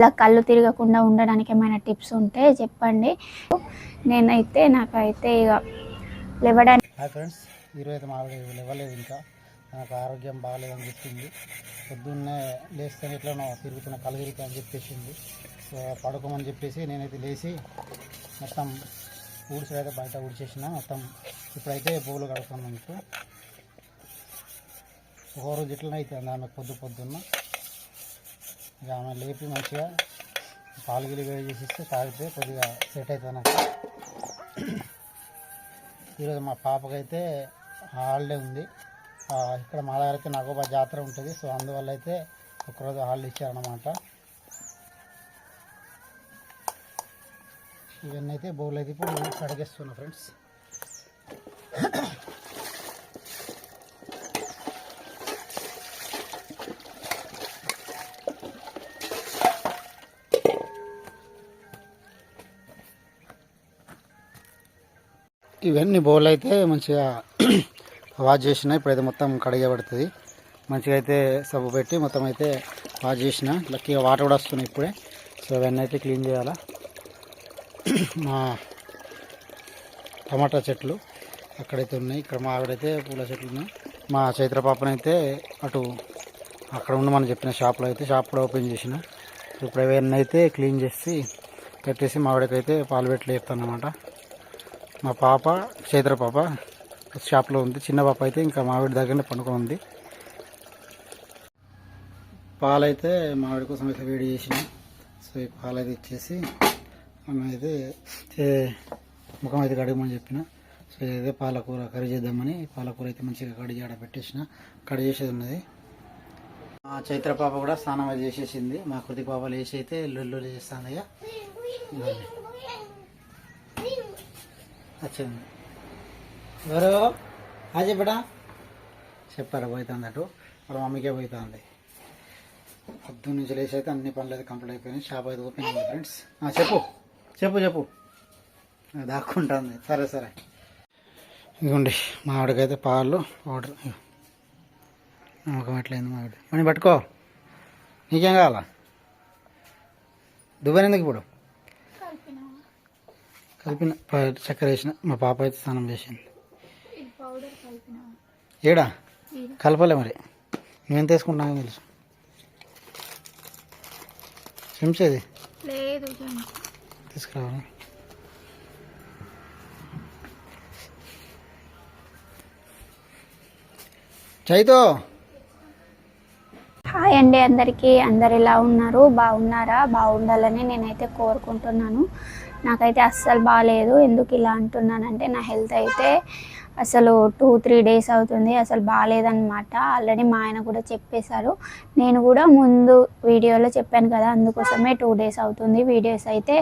ఇలా కళ్ళు తిరగకుండా ఉండడానికి ఏమైనా టిప్స్ ఉంటే చెప్పండి. నేనైతే నాకైతే ఇక లేవడానికి హాయ్ ఫ్రెండ్స్ ఈరోజు అయితే మావిడ ఇవ్వలేదు ఇంకా. నాకు ఆరోగ్యం బాగాలేదని చెప్పింది. పొద్దున్నే లేస్తే ఎట్లనో తిరుగుతున్న కళ్ళు తిరుగుతా అని చెప్పేసింది. సో పడుకోమని చెప్పేసి నేనైతే లేచి మొత్తం ఊడ్చి అయితే బయట ఊడ్చేసిన. మొత్తం ఇప్పుడైతే పువ్వులు కడుతున్నాను మీకు ఒక రోజు ఎట్లనే అవుతుంది ఆమె పొద్దు పొద్దున్న ఇక ఆమె లేపి మంచిగా పాలు గిలి వేడి చేసి ఇస్తే తాగితే కొద్దిగా సెట్ అవుతుంది నాకు ఈరోజు మా పాపకైతే హాలిడే ఉంది. ఇక్కడ మా దగ్గర అయితే నాగోబా జాతర ఉంటుంది. సో అందువల్ల అయితే ఒకరోజు హాలిడే ఇచ్చారన్నమాట. ఇవన్నీ అయితే బౌల్ అయితే ఇప్పుడు కడిగేస్తున్నా ఫ్రెండ్స్. ఇవన్నీ బౌల్ అయితే మంచిగా వాష్ చేసిన ఇప్పుడైతే మొత్తం కడిగబడుతుంది. మంచిగా అయితే సబ్బు పెట్టి మొత్తం అయితే వాష్ చేసిన. లక్కీగా వాటర్ కూడా వస్తున్నాయి ఇప్పుడే. సో ఇవన్నీ అయితే క్లీన్ చేయాలా. మా టమాటా చెట్లు అక్కడైతే ఉన్నాయి. ఇక్కడ మా ఆవిడైతే పూల చెట్లు ఉన్నాయి. మా చైత్ర పాపనైతే అటు అక్కడ ఉండి మనం చెప్పిన షాప్లో అయితే షాప్ కూడా ఓపెన్ చేసిన. ఇప్పుడు ఇవన్నీ అయితే క్లీన్ చేసి పెట్టేసి మా ఆవిడకైతే పాలు పెట్టి లేపుతాను అనమాట మా పాప చైత్ర పాప షాప్లో ఉంది. చిన్న పాప అయితే ఇంకా మావిడి దగ్గరనే పండుకొని ఉంది. పాలైతే మావిడి కోసం అయితే వేడి చేసిన. సో ఈ పాలు అయితే ఇచ్చేసి మనం అయితే చే- ముఖం అయితే కడగమని చెప్పిన. సో ఇదైతే పాలకూర కర్రీ చేద్దామని పాలకూర అయితే మంచిగా కడిగి ఆడ పెట్టేసిన. కడిగి చేసేది ఉన్నది. మా చైత్ర పాప కూడా స్నానం అయితే చేసేసింది. మా కృతి పాప లేచి అయితే లొల్లు చేస్తాను అయ్యా వచ్చింది. ఎవరు? ఆ బేటా చెప్పారు పోతుంది అటు. వాళ్ళ మమ్మీకే పోతుంది పొద్దున్న నుంచి లేచి అయితే అన్ని పనులు అయితే కంప్లీట్ అయిపోయినాయి. షాప్ అయితే ఓపెన్ అయింది ఫ్రెండ్స్ చెప్పు. చెప్పు చెప్పు. దాక్కుంటుంది. సరే సరే. ఇదిగోండి మా ఆవిడకైతే పాలు పౌడర్. నమ్మకం ఎట్లయింది మా ఆవిడ మనీ పట్టుకో. నీకేం కావాలా? దుబాయ్ ఎందుకు ఇప్పుడు? కలిపిన ప- చక్కెర వేసిన మా పాప అయితే స్నానం చేసింది. ఏడా? కలపలే మరి. నేను తీసుకుంటున్నా తెలుసు. చెంచేది లేదు తీసుకురావాలి చైతో! హాయ్ అండి అందరికీ. అందరు ఎలా ఉన్నారు? బాగున్నారా? బాగుండాలని నేనైతే కోరుకుంటున్నాను. నాకైతే అస్సలు బాగాలేదు ఎందుకు ఇలా అంటున్నానంటే నా హెల్త్ అయితే అసలు టూ త్రీ డేస్ అవుతుంది. అసలు బాగాలేదన్నమాట ఆల్రెడీ మా ఆయన కూడా చెప్పేశారు. నేను కూడా ముందు వీడియోలో చెప్పాను కదా అందుకోసమే టూ డేస్ అవుతుంది. వీడియోస్ అయితే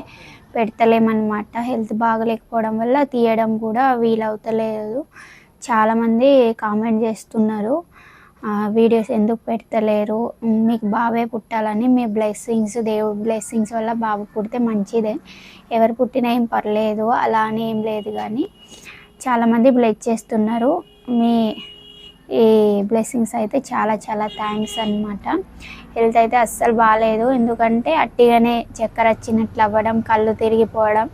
పెడతలేమన్నమాట. హెల్త్ బాగలేకపోవడం వల్ల తీయడం కూడా వీలవుతలేదు. చాలామంది కామెంట్ చేస్తున్నారు. వీడియోస్ ఎందుకు పెడతలేరు? మీకు బాబే పుట్టాలని మీ బ్లెస్సింగ్స్ దేవుడి బ్లెస్సింగ్స్ వల్ల బాబు పుడితే మంచిదే. ఎవరు పుట్టినా ఏం పర్లేదు అలా అని ఏం లేదు కానీ చాలామంది బ్లెస్ చేస్తున్నారు. మీ ఈ బ్లెస్సింగ్స్ అయితే చాలా చాలా థ్యాంక్స్ అన్నమాట. హెల్త్ అయితే అస్సలు బాగాలేదు ఎందుకంటే అట్టిగానే చక్కెర వచ్చినట్లు అవ్వడం కళ్ళు తిరిగిపోవడం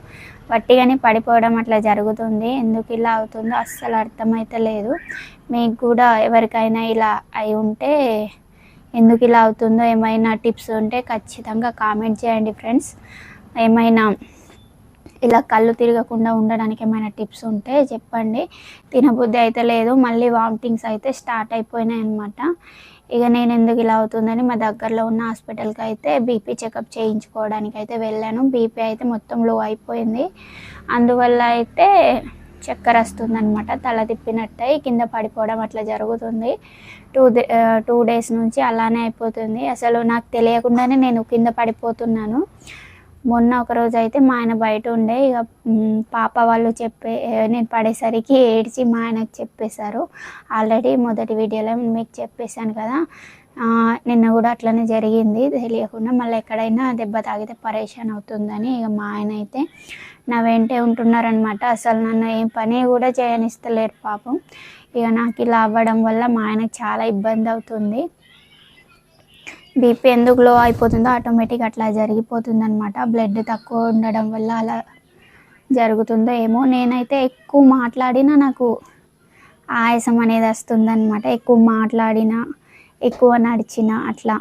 వట్టిగానే పడిపోవడం అట్లా జరుగుతుంది. ఎందుకు ఇలా అవుతుందో అస్సలు అర్థమైతే లేదు మీకు కూడా ఎవరికైనా ఇలా అయి ఉంటే ఎందుకు ఇలా అవుతుందో ఏమైనా టిప్స్ ఉంటే ఖచ్చితంగా కామెంట్ చేయండి ఫ్రెండ్స్. ఏమైనా ఇలా కళ్ళు తిరగకుండా ఉండడానికి ఏమైనా టిప్స్ ఉంటే చెప్పండి. తినబుద్ధి అయితే లేదు. మళ్ళీ వామిటింగ్స్ అయితే స్టార్ట్ అయిపోయినాయి అనమాట ఇక నేను ఎందుకు ఇలా అవుతుందని మా దగ్గరలో ఉన్న హాస్పిటల్కి అయితే బీపీ చెకప్ చేయించుకోవడానికి అయితే వెళ్ళాను. బీపీ అయితే మొత్తం లో అయిపోయింది. అందువల్ల అయితే చక్కెర వస్తుందనమాట తల తిప్పినట్టయి కింద పడిపోవడం అట్లా జరుగుతుంది. టూ టూ డేస్ నుంచి అలానే అయిపోతుంది. అసలు నాకు తెలియకుండానే నేను కింద పడిపోతున్నాను. మొన్న ఒక రోజు అయితే మా ఆయన బయట ఉండే ఇక పాప వాళ్ళు చెప్పే నేను పడేసరికి ఏడ్చి మా ఆయనకు చెప్పేశారు. ఆల్రెడీ మొదటి వీడియోలో మీకు చెప్పేశాను కదా. నిన్న కూడా అట్లనే జరిగింది. తెలియకుండా మళ్ళీ ఎక్కడైనా దెబ్బ తాగితే పరేషాన్ అవుతుందని ఇక మా ఆయన అయితే నా వెంటే ఉంటున్నారనమాట అసలు నన్ను ఏం పని కూడా చేయనిస్తలేరు పాపం. ఇక నాకు ఇలా అవ్వడం వల్ల మా ఆయనకు చాలా ఇబ్బంది అవుతుంది. బీపీ ఎందుకు లో అయిపోతుందో ఆటోమేటిక్ అట్లా జరిగిపోతుంది అనమాట బ్లడ్ తక్కువ ఉండడం వల్ల అలా జరుగుతుందో ఏమో. నేనైతే ఎక్కువ మాట్లాడినా నాకు ఆయాసం అనేది వస్తుందన్నమాట. ఎక్కువ మాట్లాడినా ఎక్కువ నడిచిన అట్లా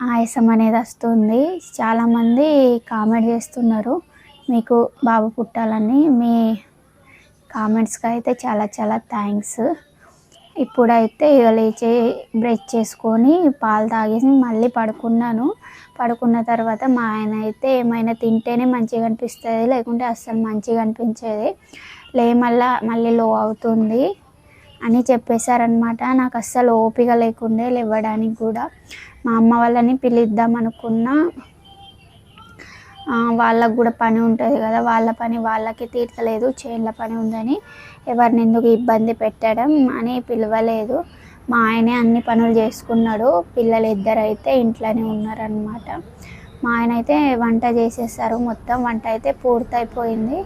ఆయాసం అనేది వస్తుంది. చాలామంది కామెంట్ చేస్తున్నారు మీకు బాబు పుట్టాలని. మీ కామెంట్స్కి అయితే చాలా చాలా థ్యాంక్స్ ఇప్పుడైతే ఇక లేచి బ్రష్ చేసుకొని పాలు తాగేసి మళ్ళీ పడుకున్నాను. పడుకున్న తర్వాత మా ఆయన అయితే ఏమైనా తింటేనే మంచిగా అనిపిస్తుంది లేకుంటే అస్సలు మంచిగా అనిపించేది. లే మళ్ళా మళ్ళీ లో అవుతుంది అని చెప్పేశారనమాట నాకు అస్సలు ఓపిక లేకుండే లేవడానికి కూడా. మా అమ్మ వాళ్ళని పిలిద్దాం అనుకున్నా. వాళ్ళకు కూడా పని ఉంటుంది కదా. వాళ్ళ పని వాళ్ళకి తీర్చలేదు చేనుల పని ఉందని ఎవరిని ఎందుకు ఇబ్బంది పెట్టడం అని పిలవలేదు. మా ఆయనే అన్ని పనులు చేసుకున్నాడు. పిల్లలు ఇద్దరు అయితే ఇంట్లోనే ఉన్నారనమాట మా ఆయన అయితే వంట చేసేసారు మొత్తం. వంట అయితే పూర్తయిపోయింది.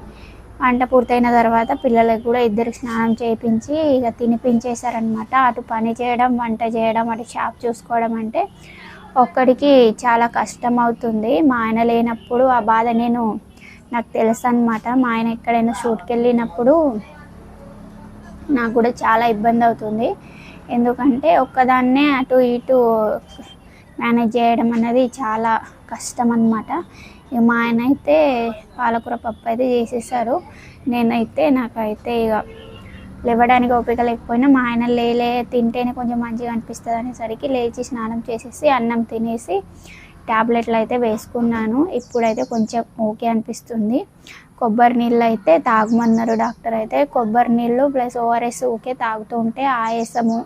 వంట పూర్తయిన తర్వాత పిల్లలకు కూడా ఇద్దరు స్నానం చేయించి ఇక తినిపించేశారనమాట అటు పని చేయడం వంట చేయడం అటు షాప్ చూసుకోవడం అంటే ఒక్కడికి చాలా కష్టం అవుతుంది మా ఆయన లేనప్పుడు ఆ బాధ నేను నాకు తెలుసు అనమాట మా ఆయన ఎక్కడైనా షూట్కి వెళ్ళినప్పుడు నాకు కూడా చాలా ఇబ్బంది అవుతుంది ఎందుకంటే ఒక్కదాన్నే అటు ఇటు మేనేజ్ చేయడం అనేది చాలా కష్టం అన్నమాట ఇక మా ఆయన అయితే పాలకూర పప్పు అయితే చేసేసారు. నేనైతే నాకైతే ఇక లేవడానికి ఓపిక లేకపోయినా మా ఆయన లేలే తింటేనే కొంచెం మంచిగా అనిపిస్తుంది అనేసరికి లేచి స్నానం చేసేసి అన్నం తినేసి ట్యాబ్లెట్లు అయితే వేసుకున్నాను. ఇప్పుడైతే కొంచెం ఓకే అనిపిస్తుంది. కొబ్బరి నీళ్ళు అయితే తాగమన్నారు డాక్టర్ అయితే. కొబ్బరి నీళ్ళు ప్లస్ ఓఆర్ఎస్ ఊకే తాగుతూ ఉంటే ఆయాసము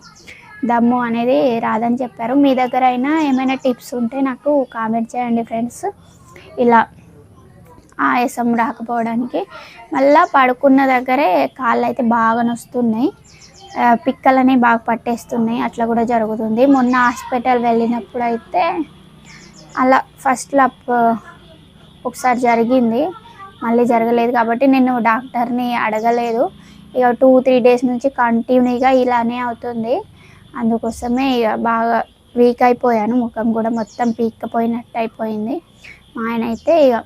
దమ్ము అనేది రాదని చెప్పారు. మీ దగ్గర అయినా ఏమైనా టిప్స్ ఉంటే నాకు కామెంట్ చేయండి ఫ్రెండ్స్. ఇలా ఆయాసం రాకపోవడానికి. మళ్ళీ పడుకున్న దగ్గరే కాళ్ళు అయితే బాగా నొస్తున్నాయి. పిక్కలని బాగా పట్టేస్తున్నాయి. అట్లా కూడా జరుగుతుంది. మొన్న హాస్పిటల్ వెళ్ళినప్పుడు అయితే అలా ఫస్ట్ లప్ ఒకసారి జరిగింది. మళ్ళీ జరగలేదు కాబట్టి నేను డాక్టర్ని అడగలేదు. ఇక టూ త్రీ డేస్ నుంచి కంటిన్యూగా ఇలానే అవుతుంది. అందుకోసమే ఇక బాగా వీక్ అయిపోయాను. ముఖం కూడా మొత్తం పీక్కపోయినట్టు అయిపోయింది. మా ఆయన అయితే ఇక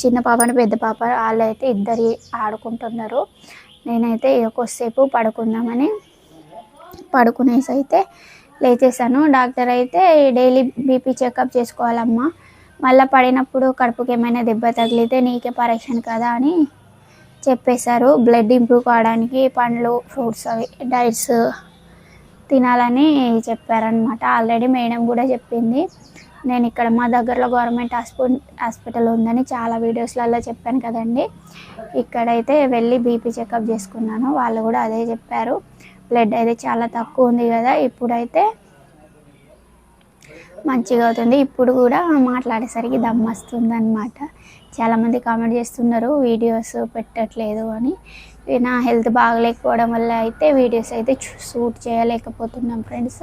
చిన్న పాపను పెద్ద పాప వాళ్ళు అయితే ఇద్దరు ఆడుకుంటున్నారు. నేనైతే కొద్దిసేపు పడుకుందామని పడుకునేసి అయితే లేచేసాను డాక్టర్ అయితే డైలీ బీపీ చెకప్ చేసుకోవాలమ్మా. మళ్ళీ పడినప్పుడు కడుపుకి ఏమైనా దెబ్బ తగిలితే నీకే పరీక్షను కదా అని చెప్పేశారు. బ్లడ్ ఇంప్రూవ్ కావడానికి పండ్లు ఫ్రూట్స్ అవి డైట్స్ తినాలని చెప్పారనమాట ఆల్రెడీ మేడం కూడా చెప్పింది. నేను ఇక్కడ మా దగ్గరలో గవర్నమెంట్ హాస్పిటల్ హాస్పిటల్ ఉందని చాలా వీడియోస్లలో చెప్పాను కదండి. ఇక్కడైతే వెళ్ళి బీపీ చెకప్ చేసుకున్నాను. వాళ్ళు కూడా అదే చెప్పారు. బ్లడ్ అయితే చాలా తక్కువ ఉంది కదా ఇప్పుడైతే మంచిగా అవుతుంది. ఇప్పుడు కూడా మాట్లాడేసరికి దమ్ వస్తుంది అనమాట చాలామంది కామెంట్ చేస్తున్నారు వీడియోస్ పెట్టట్లేదు అని. నా హెల్త్ బాగలేకపోవడం వల్ల అయితే వీడియోస్ అయితే షూట్ చేయలేకపోతున్నాం ఫ్రెండ్స్.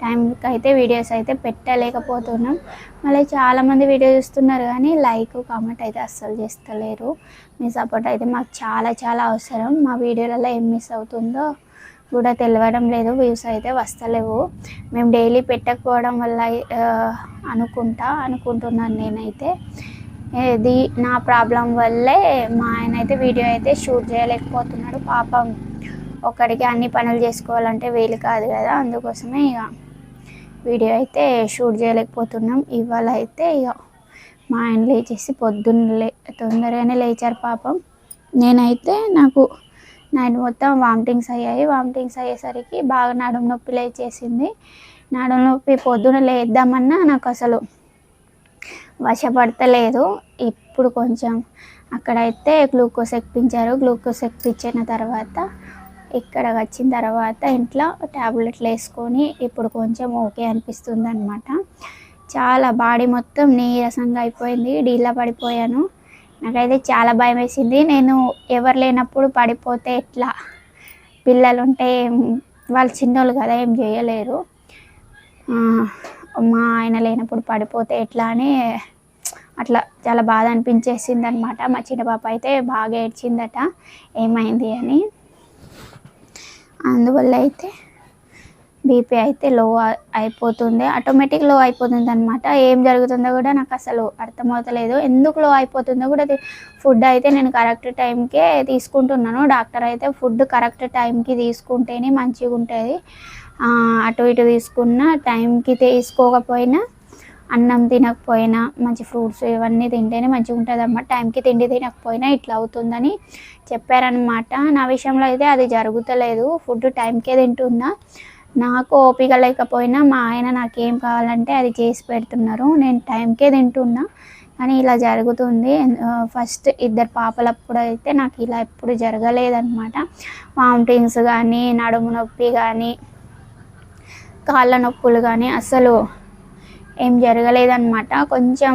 టైంకి అయితే వీడియోస్ అయితే పెట్టలేకపోతున్నాం. మళ్ళీ చాలామంది వీడియో చూస్తున్నారు కానీ లైక్ కామెంట్ అయితే అస్సలు చేస్తలేరు. మీ సపోర్ట్ అయితే మాకు చాలా చాలా అవసరం. మా వీడియోలలో ఏం మిస్ అవుతుందో కూడా తెలియడం లేదు. వ్యూస్ అయితే వస్తలేవు. మేము డైలీ పెట్టకపోవడం వల్ల అనుకుంటా అనుకుంటున్నాను నేనైతే. ఇది నా ప్రాబ్లం వల్లే మా ఆయన అయితే వీడియో అయితే షూట్ చేయలేకపోతున్నాడు. పాపం ఒక్కడికి అన్ని పనులు చేసుకోవాలంటే వీలు కాదు కదా. అందుకోసమే ఇక వీడియో అయితే షూట్ చేయలేకపోతున్నాం. ఇవాళ అయితే ఇక మా ఆయన లేచేసి పొద్దున్న లే తొందరగానే లేచారు పాపం. నేనైతే నాకు నైట్ మొత్తం వామిటింగ్స్ అయ్యాయి. వామిటింగ్స్ అయ్యేసరికి బాగా నడుము నొప్పి లేచేసింది. నడుము నొప్పి పొద్దున లేద్దామన్నా నాకు అసలు వశపడతలేదు. ఇప్పుడు కొంచెం అక్కడైతే గ్లూకోజ్ ఎక్కించారు. గ్లూకోజ్ ఎక్కించిన తర్వాత ఇక్కడ వచ్చిన తర్వాత ఇంట్లో ట్యాబ్లెట్లు వేసుకొని ఇప్పుడు కొంచెం ఓకే అనిపిస్తుంది అనమాట చాలా బాడీ మొత్తం నీరసంగా అయిపోయింది. డీలా పడిపోయాను. నాకైతే చాలా భయం వేసింది. నేను ఎవరు లేనప్పుడు పడిపోతే ఎట్లా? పిల్లలు ఉంటే వాళ్ళు చిన్నోళ్ళు కదా ఏం చేయలేరు. మా ఆయన లేనప్పుడు పడిపోతే ఎట్లా అని అట్లా చాలా బాధ అనిపించేసింది అనమాట మా చిన్న పాప అయితే బాగా ఏడ్చిందట. ఏమైంది అని. అందువల్ల అయితే బీపీ అయితే లో అయిపోతుంది. ఆటోమేటిక్లో అయిపోతుంది అనమాట ఏం జరుగుతుందో కూడా నాకు అసలు అర్థమవుతలేదు. ఎందుకు లో అయిపోతుందో కూడా ఫుడ్ అయితే నేను కరెక్ట్ టైంకే తీసుకుంటున్నాను. డాక్టర్ అయితే ఫుడ్ కరెక్ట్ టైంకి తీసుకుంటేనే మంచిగా ఉంటుంది. అటు ఇటు తీసుకున్న టైంకి తీసుకోకపోయినా అన్నం తినకపోయినా మంచి ఫ్రూట్స్ ఇవన్నీ తింటేనే మంచిగా ఉంటుంది అన్నమాట టైంకి తిండి తినకపోయినా ఇట్లా అవుతుందని చెప్పారనమాట నా విషయంలో అయితే అది జరుగుతలేదు. ఫుడ్ టైంకే తింటున్నా. నాకు ఓపిక లేకపోయినా మా ఆయన నాకేం కావాలంటే అది చేసి పెడుతున్నారు. నేను టైంకే తింటున్నా. కానీ ఇలా జరుగుతుంది. ఫస్ట్ ఇద్దరు పాపలప్పుడు అయితే నాకు ఇలా ఎప్పుడు జరగలేదన్నమాట. వామిటింగ్స్ కానీ నడుము నొప్పి కానీ కాళ్ళ నొప్పులు కానీ అసలు ఏం జరగలేదన్నమాట. కొంచెం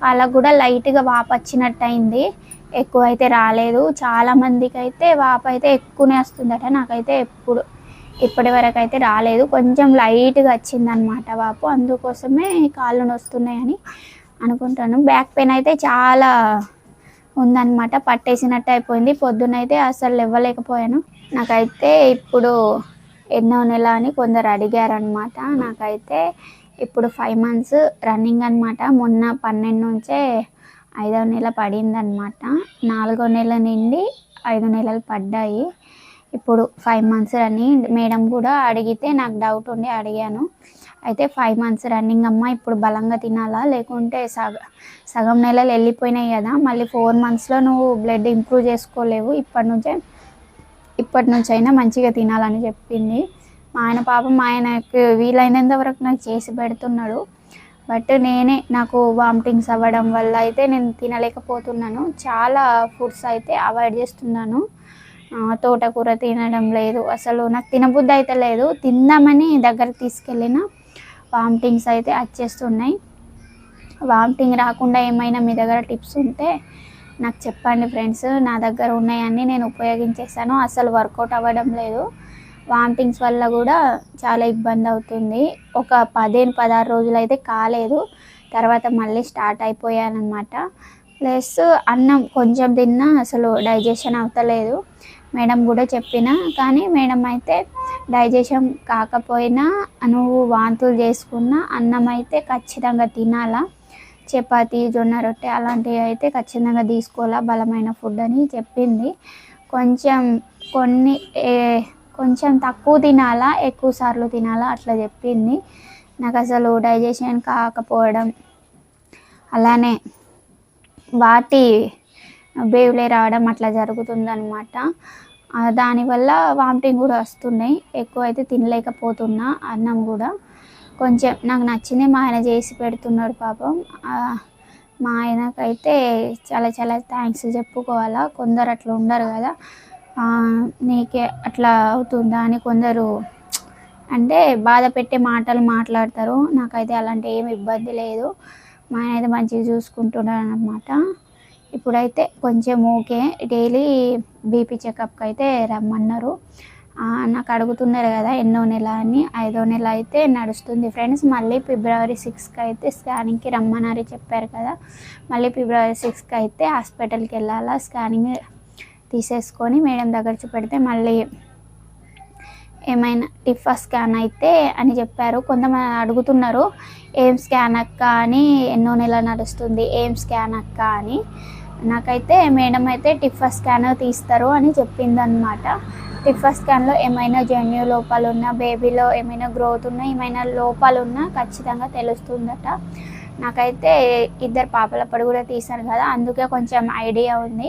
కాళ్ళకు కూడా లైట్గా వాపు వచ్చినట్టు అయింది ఎక్కువ అయితే రాలేదు. చాలా మందికి అయితే వాపు అయితే ఎక్కువనే వస్తుందట. నాకైతే ఎప్పుడు ఇప్పటి వరకు అయితే రాలేదు. కొంచెం లైట్గా వచ్చిందనమాట వాపు అందుకోసమే కాళ్ళు నొస్తున్నాయని అనుకుంటాను. బ్యాక్ పెయిన్ అయితే చాలా ఉందన్నమాట. పట్టేసినట్టు అయిపోయింది. పొద్దునైతే అసలు ఇవ్వలేకపోయాను నాకైతే ఇప్పుడు ఎన్నో నెల అని కొందరు అడిగారనమాట నాకైతే ఇప్పుడు ఫైవ్ మంత్స్ రన్నింగ్ అనమాట మొన్న పన్నెండు నుంచే ఐదవ నెల పడిందనమాట నాలుగో నెల నుండి ఐదు నెలలు పడ్డాయి. ఇప్పుడు ఫైవ్ మంత్స్ రన్నింగ్ మేడం కూడా అడిగితే నాకు డౌట్ ఉండి అడిగాను. అయితే ఫైవ్ మంత్స్ రన్నింగ్ అమ్మ ఇప్పుడు బలంగా తినాలా? లేకుంటే సగ సగం నెలలు వెళ్ళిపోయినాయి కదా మళ్ళీ ఫోర్ మంత్స్లో నువ్వు బ్లడ్ ఇంప్రూవ్ చేసుకోలేవు. ఇప్పటి నుంచే ఇప్పటి నుంచి అయినా మంచిగా తినాలని చెప్పింది. మా ఆయన పాపం ఆయనకు వీలైనంత వరకు నాకు చేసి పెడుతున్నాడు. బట్ నేనే నాకు వామిటింగ్స్ అవ్వడం వల్ల అయితే నేను తినలేకపోతున్నాను. చాలా ఫుడ్స్ అయితే అవాయిడ్ చేస్తున్నాను. తోటకూర తినడం లేదు. అసలు నాకు తినబుద్ధి అయితే లేదు. తిందామని దగ్గరికి తీసుకెళ్ళిన వామిటింగ్స్ అయితే వచ్చేస్తున్నాయి. వామిటింగ్ రాకుండా ఏమైనా మీ దగ్గర టిప్స్ ఉంటే నాకు చెప్పండి ఫ్రెండ్స్. నా దగ్గర ఉన్నాయన్నీ నేను ఉపయోగించేసాను అసలు వర్కౌట్ అవ్వడం లేదు. వామిటింగ్స్ వల్ల కూడా చాలా ఇబ్బంది అవుతుంది. ఒక పదిహేను పదహారు రోజులు అయితే కాలేదు. తర్వాత మళ్ళీ స్టార్ట్ అయిపోయానమాట ప్లస్ అన్నం కొంచెం తిన్నా అసలు డైజెషన్ అవుతలేదు. మేడం కూడా చెప్పిన కానీ మేడం అయితే డైజెషన్ కాకపోయినా నువ్వు వాంతులు చేసుకున్న అన్నం అయితే ఖచ్చితంగా తినాలా. చపాతి జొన్న రొట్టె అలాంటివి అయితే ఖచ్చితంగా తీసుకోవాలా బలమైన ఫుడ్ అని చెప్పింది. కొంచెం కొన్ని ఏ- కొంచెం తక్కువ తినాలా ఎక్కువ సార్లు తినాలా అట్లా చెప్పింది. నాకు అసలు డైజెషన్ కాకపోవడం అలానే వాటి బేవులే రావడం అట్లా జరుగుతుందనమాట దానివల్ల వామిటింగ్ కూడా వస్తున్నాయి. ఎక్కువ అయితే తినలేకపోతున్నా అన్నం కూడా. కొంచెం నాకు నచ్చింది మా ఆయన చేసి పెడుతున్నాడు పాపం. మా ఆయనకైతే చాలా చాలా థ్యాంక్స్ చెప్పుకోవాలా. కొందరు అట్లా ఉండరు కదా. నీకే అట్లా అవుతుందా అని కొందరు అంటే బాధ పెట్టే మాటలు మాట్లాడతారు. నాకైతే అలాంటి ఏమి ఇబ్బంది లేదు. మా ఆయన అయితే మంచిగా చూసుకుంటున్నాడు అనమాట ఇప్పుడైతే కొంచెం ఓకే డైలీ బీపీ చెకప్కి అయితే రమ్మన్నారు. నాకు అడుగుతున్నారు కదా ఎన్నో నెల అని. ఐదో నెల అయితే నడుస్తుంది ఫ్రెండ్స్. మళ్ళీ ఫిబ్రవరి సిక్స్కి అయితే స్కానింగ్కి రమ్మన్నారు చెప్పారు కదా. మళ్ళీ ఫిబ్రవరి సిక్స్కి అయితే హాస్పిటల్కి వెళ్ళాలా? స్కానింగ్ తీసేసుకొని మేడం దగ్గర చూపెడితే మళ్ళీ ఏమైనా టిఫా స్కాన్ అయితే అని చెప్పారు. కొంతమంది అడుగుతున్నారు ఏం స్కాన్ అక్క అని. ఎన్నో నెల నడుస్తుంది ఏం స్కాన్ అక్క అని. నాకైతే మేడం అయితే టిఫా స్కాన్ తీస్తారు అని చెప్పిందనమాట టిఫా స్కాన్లో ఏమైనా జన్యు లోపాలు ఉన్నా బేబీలో ఏమైనా గ్రోత్ ఉన్నా ఏమైనా లోపాలు ఉన్నా ఖచ్చితంగా తెలుస్తుందట. నాకైతే ఇద్దరు పాపలప్పుడు కూడా తీశారు కదా అందుకే కొంచెం ఐడియా ఉంది.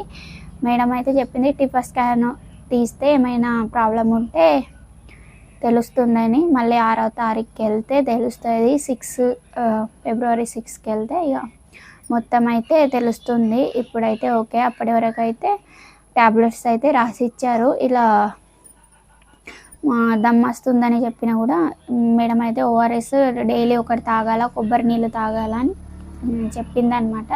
మేడం అయితే చెప్పింది టిఫా స్కాన్ తీస్తే ఏమైనా ప్రాబ్లం ఉంటే తెలుస్తుందని. మళ్ళీ ఆరో తారీఖుకి వెళ్తే తెలుస్తుంది. సిక్స్ ఫిబ్రవరి సిక్స్కి వెళ్తే ఇక మొత్తం అయితే తెలుస్తుంది. ఇప్పుడైతే ఓకే. అప్పటి వరకు అయితే ట్యాబ్లెట్స్ అయితే రాసి ఇచ్చారు ఇలా దమ్మస్తుందని దమ్ వస్తుందని చెప్పినా కూడా మేడం అయితే ఓఆర్ఎస్ డైలీ ఒకటి తాగాల కొబ్బరి నీళ్ళు తాగాల అని చెప్పిందనమాట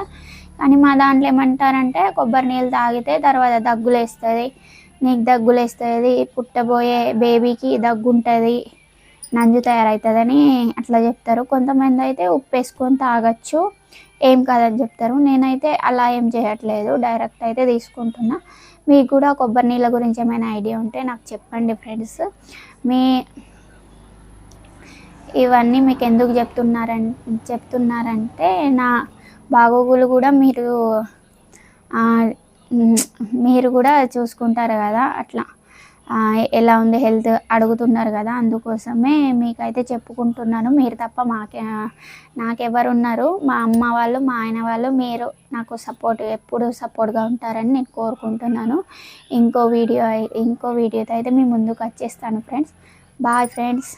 కానీ మా దాంట్లో ఏమంటారంటే కొబ్బరి నీళ్ళు తాగితే తర్వాత దగ్గులేస్తుంది. నీకు దగ్గులేస్తుంది పుట్టబోయే బేబీకి దగ్గు ఉంటుంది నంజు తయారవుతుందని అట్లా చెప్తారు. కొంతమంది అయితే ఉప్పు వేసుకొని తాగొచ్చు. ఏం కాదని చెప్తారు. నేనైతే అలా ఏం చేయట్లేదు. డైరెక్ట్ అయితే తీసుకుంటున్నా. మీకు కూడా కొబ్బరి నీళ్ళ గురించి ఏమైనా ఐడియా ఉంటే నాకు చెప్పండి ఫ్రెండ్స్. మీ ఇవన్నీ మీకు ఎందుకు చెప్తున్నారన్ చెప్తున్నారంటే నా బాగోగులు కూడా మీరు మీరు కూడా చూసుకుంటారు కదా అట్లా. ఎలా ఉంది హెల్త్ అడుగుతున్నారు కదా అందుకోసమే మీకైతే చెప్పుకుంటున్నాను. మీరు తప్ప మాకే నాకెవరున్నారు? మా అమ్మ వాళ్ళు మా ఆయన వాళ్ళు మీరు నాకు సపోర్ట్ ఎప్పుడు సపోర్ట్గా ఉంటారని నేను కోరుకుంటున్నాను. ఇంకో వీడియో ఇంకో వీడియోతో అయితే మీ ముందుకు వచ్చేస్తాను ఫ్రెండ్స్. Bye friends.